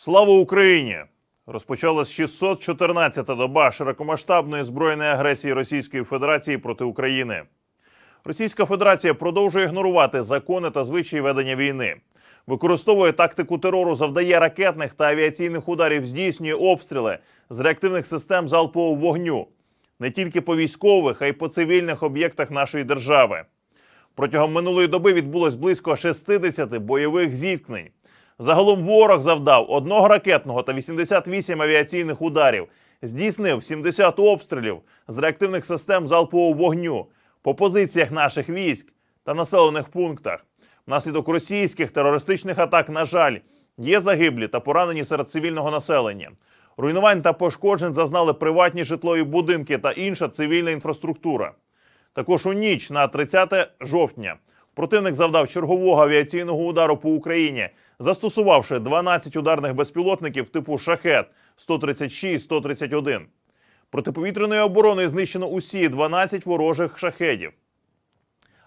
Слава Україні! Розпочалась 614-та доба широкомасштабної збройної агресії Російської Федерації проти України. Російська Федерація продовжує ігнорувати закони та звичаї ведення війни, використовує тактику терору, завдає ракетних та авіаційних ударів, здійснює обстріли з реактивних систем залпового вогню не тільки по військових, а й по цивільних об'єктах нашої держави. Протягом минулої доби відбулось близько 60 бойових зіткнень. Загалом ворог завдав одного ракетного та 88 авіаційних ударів, здійснив 70 обстрілів з реактивних систем залпового вогню по позиціях наших військ та населених пунктах. Внаслідок російських терористичних атак, на жаль, є загиблі та поранені серед цивільного населення. Руйнувань та пошкоджень зазнали приватні житлові будинки та інша цивільна інфраструктура. Також у ніч на 30 жовтня противник завдав чергового авіаційного удару по Україні, застосувавши 12 ударних безпілотників типу шахет 136-131. Протиповітряною обороною знищено усі 12 ворожих шахедів.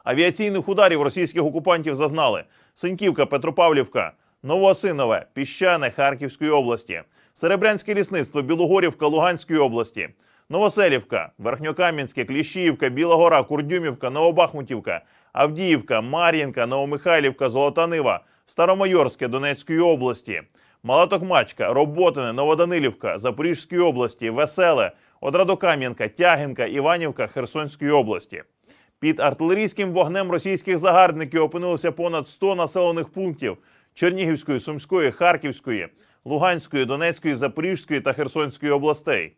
Авіаційних ударів російських окупантів зазнали Синьківка, Петропавлівка, Новоосинове, Піщане Харківської області, Серебрянське лісництво, Білогорівка Луганської області, Новоселівка, Верхньокам'янське, Кліщіївка, Біла Гора, Курдюмівка, Новобахмутівка, Авдіївка, Мар'їнка, Новомихайлівка, Золота Нива, Старомайорське Донецької області, Малатокмачка, Роботине, Новоданилівка, Запорізької області, Веселе, Одрадокам'янка, Тягінка, Іванівка Херсонської області. Під артилерійським вогнем російських загарбників опинилося понад 100 населених пунктів Чернігівської, Сумської, Харківської, Луганської, Донецької, Запорізької та Херсонської областей.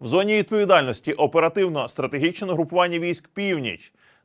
В зоні відповідальності оперативно-стратегічне групування військ Північ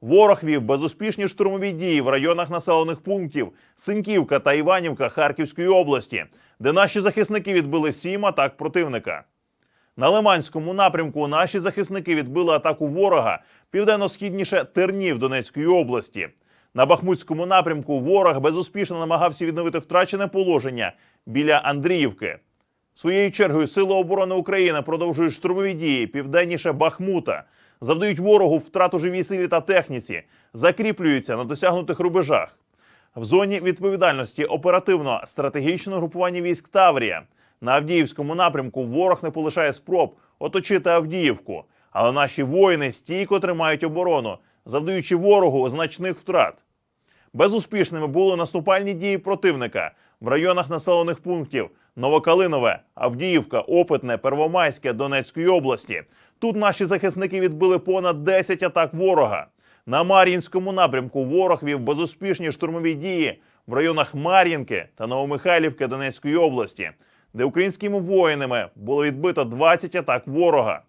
ворог вів безуспішні штурмові дії в районах населених пунктів Синьківка та Іванівка Харківської області, де наші захисники відбили сім атак противника. На Лиманському напрямку наші захисники відбили атаку ворога південно-східніше Тернів Донецької області. На Бахмутському напрямку ворог безуспішно намагався відновити втрачене положення біля Андріївки. Своєю чергою Сили оборони України продовжують штурмові дії південніше Бахмута, завдають ворогу втрату живій силі та техніці, закріплюються на досягнутих рубежах. В зоні відповідальності оперативно стратегічне групування військ Таврія. На Авдіївському напрямку ворог не полишає спроб оточити Авдіївку, але наші воїни стійко тримають оборону, завдаючи ворогу значних втрат. Безуспішними були наступальні дії противника в районах населених пунктів Новокалинове, Авдіївка, Опитне, Первомайське Донецької області. Тут наші захисники відбили понад 10 атак ворога. На Мар'їнському напрямку ворог вів безуспішні штурмові дії в районах Мар'їнки та Новомихайлівки Донецької області, де українськими воїнами було відбито 20 атак ворога.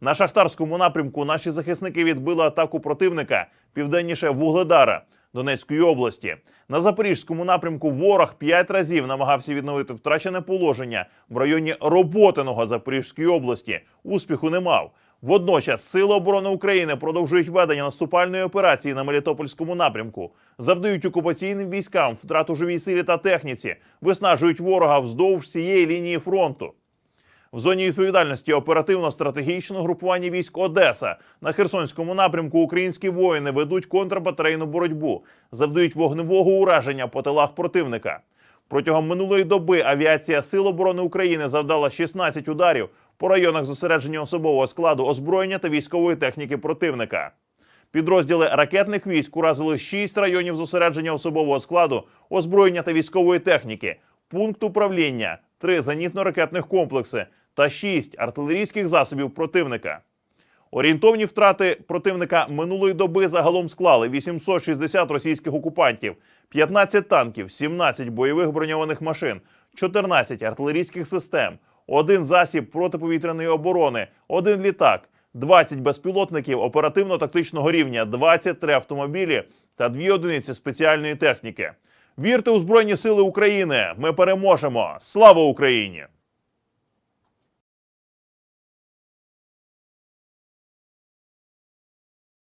На шахтарському напрямку наші захисники відбили атаку противника південніше Вугледара Донецької області. На запорізькому напрямку ворог п'ять разів намагався відновити втрачене положення в районі Роботиного Запорізької області. Успіху не мав. Водночас Сили оборони України продовжують ведення наступальної операції на Мелітопольському напрямку, завдають окупаційним військам втрату живій силі та техніці, виснажують ворога вздовж цієї лінії фронту. В зоні відповідальності оперативно-стратегічного групування військ Одеса на Херсонському напрямку українські воїни ведуть контрбатарейну боротьбу, завдають вогневого ураження по тилах противника. Протягом минулої доби авіація Сил оборони України завдала 16 ударів по районах зосередження особового складу озброєння та військової техніки противника. Підрозділи ракетних військ уразили 6 районів зосередження особового складу, озброєння та військової техніки, пункт управління, 3 зенітно-ракетних комплекси та 6 артилерійських засобів противника. Орієнтовні втрати противника минулої доби загалом склали 860 російських окупантів, 15 танків, 17 бойових броньованих машин, 14 артилерійських систем, один засіб протиповітряної оборони, один літак, 20 безпілотників оперативно-тактичного рівня, 23 автомобілі та 2 одиниці спеціальної техніки. Вірте у Збройні Сили України! Ми переможемо! Слава Україні!